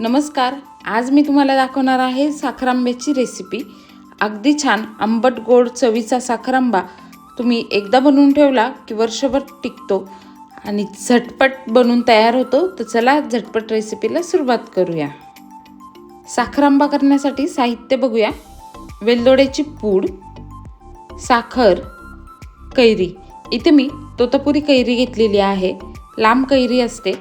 नमस्कार. आज मी तुम्हाला दाखवणार आहे साखरांब्याची रेसिपी अगदी छान आंबट गोड चवीचा साखरांबा तुम्ही एकदा बनवून ठेवला की वर्षभर टिकतो. आणि झटपट बनून तयार होतो तर चला झटपट रेसिपीला सुरुवात करूया. साखरांबा करण्यासाठी साहित्य बघूया. वेलदोड्याची पूड साखर कैरी. इथे मी तोतापुरी कैरी घेतलेली आहे. लांब कैरी असते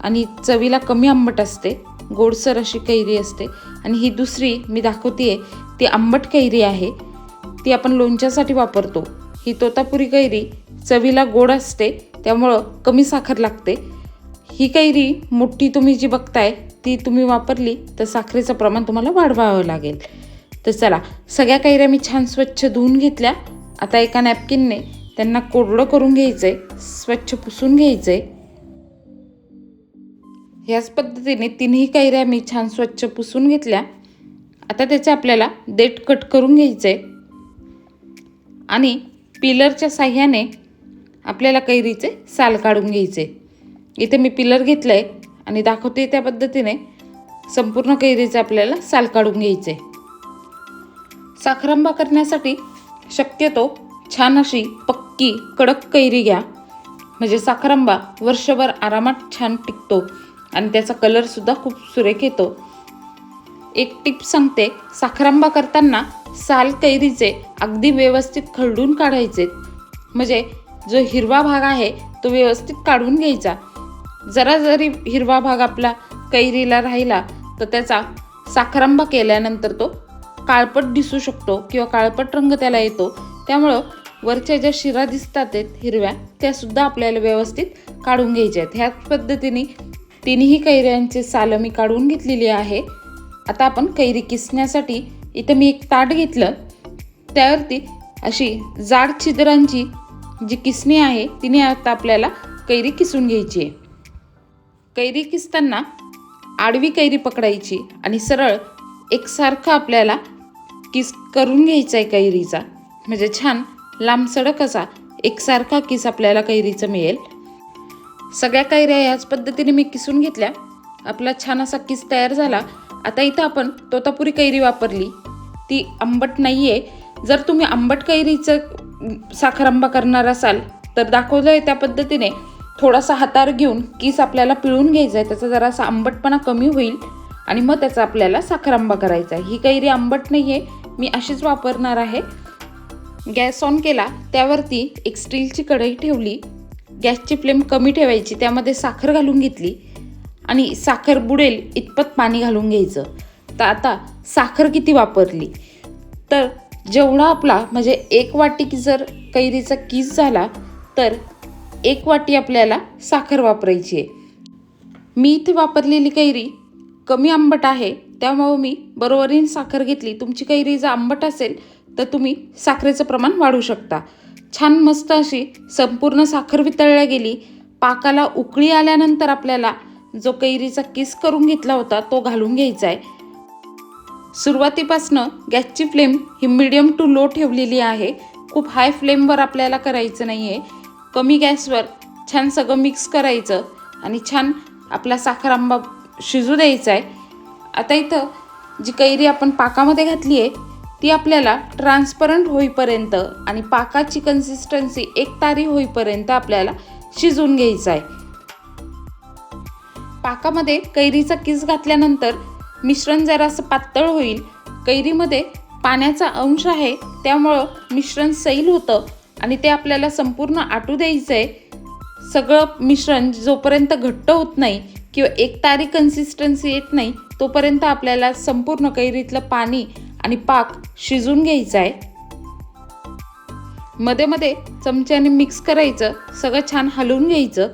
आणि चवीला कमी आंबट असते. गोडसर अशी कैरी असते. आणि ही दुसरी मी दाखवते ती आंबट कैरी आहे. ती आपण लोणच्यासाठी वापरतो. ही तोतापुरी कैरी चवीला गोड असते त्यामुळं कमी साखर लागते. ही कैरी मोठी तुम्ही जी बघताय ती तुम्ही वापरली तर साखरेचं प्रमाण तुम्हाला वाढवावं लागेल. तर चला सगळ्या कैऱ्या मी छान स्वच्छ धुवून घेतल्या. आता एका नॅपकिनने त्यांना कोरडं करून घ्यायचं आहे स्वच्छ पुसून घ्यायचं आहे ह्याच पद्धतीने तिन्ही कैऱ्या मी छान स्वच्छ पुसून घेतल्या. आता त्याचे आपल्याला देठ कट करून घ्यायचं आहे आणि पिलरच्या साह्याने आपल्याला कैरीचे साल काढून घ्यायचे इथे मी पिलर घेतलं आहे आणि दाखवते त्या पद्धतीने संपूर्ण कैरीचे आपल्याला साल काढून घ्यायचे साखरंबा करण्यासाठी शक्यतो छान अशी पक्की कडक कैरी घ्या. म्हणजे साखरंबा वर्षभर आरामात छान टिकतो. आणि त्याचा कलरसुद्धा खूप सुरेख येतो. एक टिप सांगते साखरांबा करताना साल कैरीचे अगदी व्यवस्थित खरडून काढायचे. म्हणजे जो हिरवा भाग आहे तो व्यवस्थित काढून घ्यायचा. जरा जरी हिरवा भाग आपला कैरीला राहिला तर त्याचा साखरांबा केल्यानंतर तो काळपट दिसू शकतो किंवा काळपट रंग त्याला येतो. त्यामुळं वरच्या ज्या शिरा दिसतात आहेत हिरव्या त्यासुद्धा आपल्याला व्यवस्थित काढून घ्यायच्या आहेत. ह्याच पद्धतीने तिन्ही कैऱ्यांचे सालं मी काढून घेतलेली आहे. आता आपण कैरी किसण्यासाठी इथं मी एक ताट घेतलं. त्यावरती अशी जाड छिद्रांची जी किसणी आहे तिने आता आपल्याला कैरी किसून घ्यायची आहे. कैरी किसताना आडवी कैरी पकडायची आणि सरळ एकसारखं आपल्याला किस करून घ्यायचा आहे कैरीचा. म्हणजे छान लांब सडक असा एकसारखा किस आपल्याला कैरीचा मिळेल. सगळ्या कैऱ्या याच पद्धतीने मी किसून घेतल्या. आपला छान असा किस तयार झाला. आता इथं आपण तोतापुरी कैरी वापरली. ती आंबट नाही आहे जर तुम्ही आंबट कैरीचं साखरांबा करणार असाल तर दाखवलं आहे त्या पद्धतीने थोडासा हातार घेऊन किस आपल्याला पिळून घ्यायचा आहे त्याचा जरासा आंबटपणा कमी होईल आणि मग त्याचा आपल्याला साखरांबा करायचा आहे ही कैरी आंबट नाही आहे मी अशीच वापरणार आहे. गॅस ऑन केला. त्यावरती एक स्टीलची कढई ठेवली. गॅसची फ्लेम कमी ठेवायची त्यामध्ये साखर घालून घेतली आणि साखर बुडेल इतपत पाणी घालून घ्यायचं. तर आता साखर किती वापरली? तर जेवढा आपला म्हणजे एक वाटी की जर कैरीचा किस झाला तर एक वाटी आपल्याला साखर वापरायची आहे. मी इथे वापरलेली कैरी कमी आंबट आहे त्यामुळं मी बरोबरीने साखर घेतली. तुमची कैरी जर आंबट असेल तर तुम्ही साखरेचं प्रमाण वाढवू शकता. छान मस्त अशी संपूर्ण साखर वितळल्या गेली. पाकाला उकळी आल्यानंतर आपल्याला जो कैरीचा किस करून घेतला होता तो घालून घ्यायचा आहे. सुरुवातीपासनं गॅसची फ्लेम ही मिडियम टू लो ठेवलेली आहे. खूप हाय फ्लेमवर आपल्याला करायचं नाही आहे कमी गॅसवर छान सगळं मिक्स करायचं आणि छान आपला साखर आंबा शिजू द्यायचा आहे. आता इथं जी कैरी आपण पाकामध्ये घातली आहे ती आपल्याला ट्रान्सपरंट होईपर्यंत आणि पाकाची कन्सिस्टन्सी एक तारी होईपर्यंत आपल्याला शिजवून घ्यायचं आहे. पाकामध्ये कैरीचा किस घातल्यानंतर मिश्रण जरासं पातळ होईल. कैरीमध्ये पाण्याचा अंश आहे त्यामुळं मिश्रण सैल होतं आणि ते आपल्याला संपूर्ण आटू द्यायचं आहे. सगळं मिश्रण जोपर्यंत घट्ट होत नाही किंवा एक तारी कन्सिस्टन्सी येत नाही तोपर्यंत आपल्याला संपूर्ण कैरीतलं पाणी आणि पाक शिजून घ्यायचा आहे मध्ये मध्ये चमच्याने मिक्स करायचं सगळं छान हलवून घ्यायचं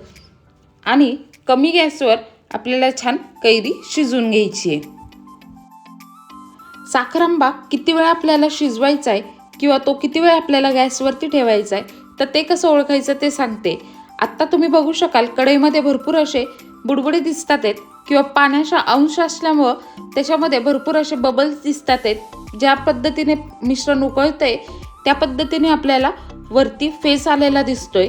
आणि कमी गॅसवर आपल्याला छान कैरी शिजवून घ्यायची आहे साखरांबा किती वेळा आपल्याला शिजवायचा आहे किंवा तो किती वेळ आपल्याला गॅसवरती ठेवायचा आहे तर ते कसं ओळखायचं ते सांगते. आत्ता तुम्ही बघू शकाल कढईमध्ये भरपूर असे बुडबुडे दिसतात आहेत किंवा पाण्याचा अंश असल्यामुळं त्याच्यामध्ये भरपूर असे बबल्स दिसतात आहेत. ज्या पद्धतीने मिश्रण उकळतंय त्या पद्धतीने आपल्याला वरती फेस आलेला दिसतोय.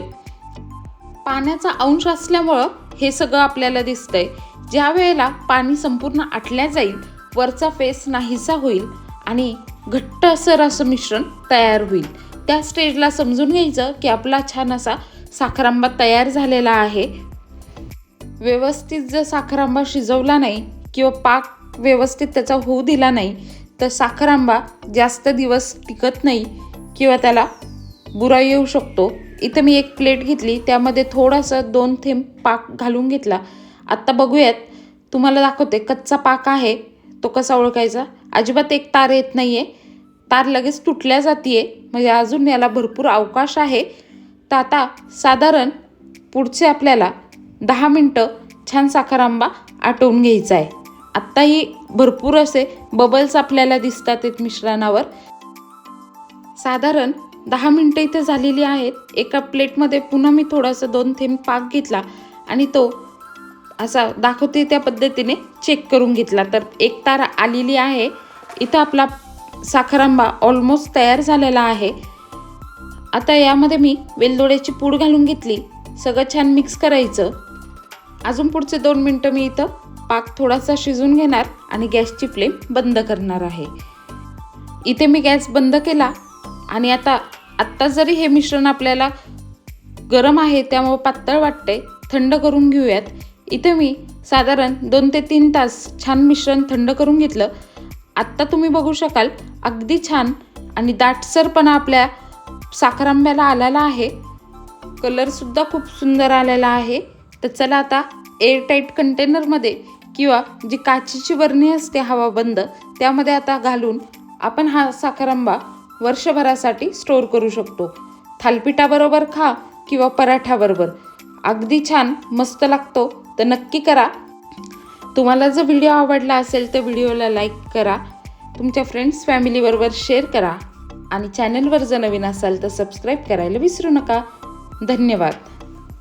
पाण्याचा अंश असल्यामुळं हे सगळं आपल्याला दिसतंय. ज्या वेळेला पाणी संपूर्ण आटल्या जाईल वरचा फेस नाहीसा होईल आणि घट्ट असर असं मिश्रण तयार होईल. त्या स्टेजला समजून घ्यायचं की आपला छान असा साखरांबा तयार झालेला आहे. व्यवस्थित जर साखरांबा शिजवला नाही किंवा पाक व्यवस्थित त्याचा होऊ दिला नाही तर साखरांबा जास्त दिवस टिकत नाही किंवा त्याला बुरा येऊ शकतो. इथं मी एक प्लेट घेतली त्यामध्ये थोडासा दोन थेंब पाक घालून घेतला. आत्ता बघूयात तुम्हाला दाखवते कच्चा पाक आहे तो कसा ओळखायचा? अजिबात एक तार येत नाही आहे तार लगेच तुटल्या जाते म्हणजे अजून याला भरपूर अवकाश आहे. तर आता साधारण पुढचे आपल्याला दहा मिनटं छान साखर आंबा आटवून घ्यायचा आहे. आत्ताही भरपूर असे बबल्स आपल्याला दिसतात आहेत मिश्रणावर. साधारण दहा मिनटं इथे झालेली आहेत. एका प्लेटमध्ये पुन्हा मी थोडासा दोन थेंब पाक घेतला आणि तो असा दाखवते त्या पद्धतीने चेक करून घेतला. तर एक तार आलेली आहे. इथं आपला साखरांबा ऑलमोस्ट तयार झालेला आहे. आता यामध्ये मी वेलदोड्याची पूड घालून घेतली. सगळं छान मिक्स करायचं. अजून पुढचे दोन मिनटं मी इथं पाक थोडासा शिजून घेणार आणि गॅसची फ्लेम बंद करणार आहे. इथे मी गॅस बंद केला आणि आता आत्ता जरी हे मिश्रण आपल्याला गरम आहे त्यामुळे पातळ वाटते थंड करून घेऊयात. इथे मी साधारण दोन ते तीन तास छान मिश्रण थंड करून घेतलं. आत्ता तुम्ही बघू शकाल अगदी छान आणि दाटसरपणा आपल्या साखरांब्याला आलेला आहे. कलरसुद्धा खूप सुंदर आलेला आहे. तर चला आता एअरटाईट कंटेनरमध्ये किंवा जी काचेची बरणी असते हवा बंद त्यामध्ये आता घालून आपण हा साखरांबा वर्षभरासाठी स्टोअर करू शकतो. थालपिठाबरोबर खा किंवा पराठ्याबरोबर अगदी छान मस्त लागतो. तर नक्की करा. तुम्हाला जर व्हिडिओ आवडला असेल तर व्हिडिओला लाईक करा. तुमच्या फ्रेंड्स फॅमिलीबरोबर शेअर करा. आणि चॅनलवर जर नवीन असाल तर सबस्क्राईब करायला विसरू नका. धन्यवाद.